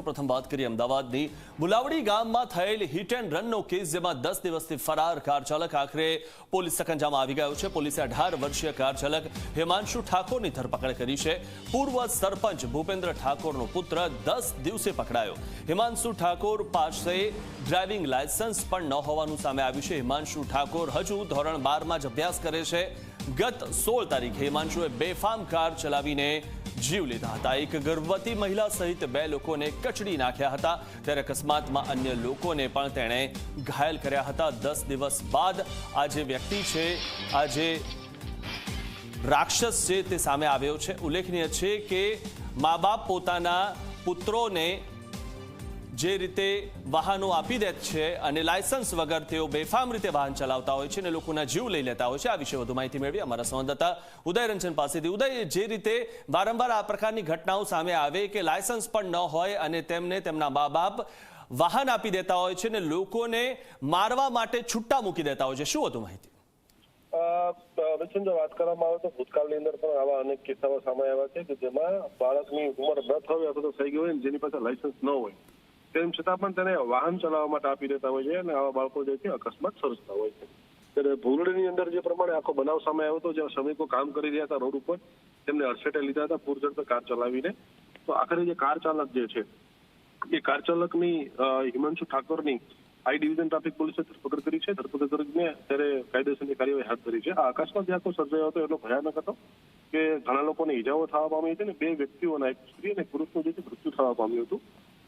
પ્રથમ વાત કરીએ અમદાવાદની. બુલાવડી ગામમાં થયેલ હિટ એન્ડ રનનો કેસ જેમાં દસ દિવસથી ફરાર કાર ચાલક આખરે પોલીસ સકંજામાં આવી ગયો છે. પોલીસે અઢાર વર્ષીય કાર ચાલક હિમાંશુ ઠાકોરની ધરપકડ કરી છે. પૂર્વ સરપંચ ભૂપેન્દ્ર ઠાકોરનો પુત્ર દસ દિવસે પકડાયો. હિમાંશુ ઠાકોર પાસે ડ્રાઇવિંગ લાયસન્સ પણ ન હોવાનું સામે આવ્યું છે. હિમાંશુ ઠાકોર હજુ ધોરણ બારમાં જ અભ્યાસ કરે છે. ગત સોળ તારીખે હિમાંશુએ બેફામ કાર ચલાવીને જીવ લીધા હતા. એક ગર્ભવતી મહિલા સહિત બે લોકોને કચડી નાખ્યા હતા. ત્યારે અકસ્માતમાં અન્ય લોકોને પણ તેણે ઘાયલ કર્યા હતા. દસ દિવસ બાદ આ જે વ્યક્તિ છે, આ જે રાક્ષસ છે તે સામે આવ્યો છે. ઉલ્લેખનીય છે કે મા બાપ પોતાના પુત્રોને જે રીતે વાહનો આપી દે છે અને લાયસન્સ વગર તેઓ બેફામ રીતે વાહન ચલાવતા હોય છે અને લોકોના જીવ લઈ લેતા હોય છે, આ વિશે વધુ માહિતી મેળવી અમારા સંવાદદાતા ઉદય રંજન પાસેથી. ઉદય, જે રીતે વારંવાર આ પ્રકારની ઘટનાઓ સામે આવે કે લાયસન્સ પણ ન હોય અને તેમને તેમના મા બાપ વાહન આપી દેતા હોય છે અને લોકોને મારવા માટે છૂટા મૂકી દેતા હોય છે, શું હતું માહિતી? વાત કરવામાં આવે તો ભૂતકાળની અંદર પણ આવા અનેક કિસ્સાઓ સામે આવ્યા છે કે જેમાં બાળકની ઉંમર ન થવી અથવા તો થઈ ગઈ હોય જેની પાસે લાયસન્સ ન હોય. તેમ છતાં પણ તેને વાહન ચલાવવા માટે આપી દેતા હોય છે અને આવા બાળકો જે છે અકસ્માત સર્જતા હોય છે. ત્યારે ભૂલડીની અંદર જે પ્રમાણે આખો બનાવ સામે આવ્યો હતો, જ્યાં શ્રમિકો કામ કરી રહ્યા હતા રોડ ઉપર, તેમને અડસેટે લીધા હતા પૂરઝડપે કાર ચલાવીને. તો આખરે જે કાર ચાલક જે છે, એ કાર ચાલકની હિમાંશુ ઠાકોરની આઈ ડિવિઝન ટ્રાફિક પોલીસે ધરપકડ કરી છે. ધરપકડ કરીને ત્યારે કાયદેસરની કાર્યવાહી હાથ ધરી છે. આ અકસ્માત જે આખો સર્જાયો હતો, એટલો ભયાનક હતો કે ઘણા લોકોને ઈજાઓ થવા પામી હતી અને બે વ્યક્તિઓના, એક સ્ત્રી અને પુરુષનું જે છે, મૃત્યુ થવા પામ્યું હતું.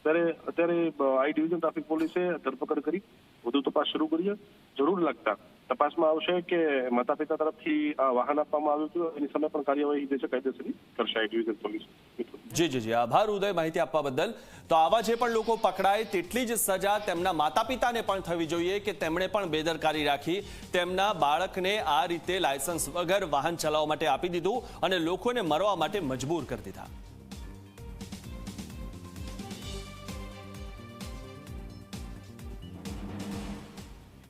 ત્યારે અત્યારે આઈ ડિવિઝન ટ્રાફિક પોલીસે ધરપકડ કરી, વધુ તપાસ શરૂ કરી જરૂર લાગતા તપાસમાં આવશે કે માતા પિતા તરફથી આ વાહન આપવામાં આવ્યું હતું, એની સામે પણ કાર્યવાહી જે છે કાયદેસરની કરશે આઈ ડિવિઝન પોલીસ જી જી જી. આભાર, ઉદય, માહિતી આપવા બદલ. તો આવા જે પણ લોકો પકડાય, તેટલી જ સજા તેમના માતા પિતાને પણ થવી જોઈએ કે તેમણે પણ બેદરકારી રાખી, તેમના બાળકને આ રીતે લાયસન્સ વગર વાહન ચલાવવા માટે આપી દીધું અને લોકોને મરવા માટે મજબૂર કરી દીધા.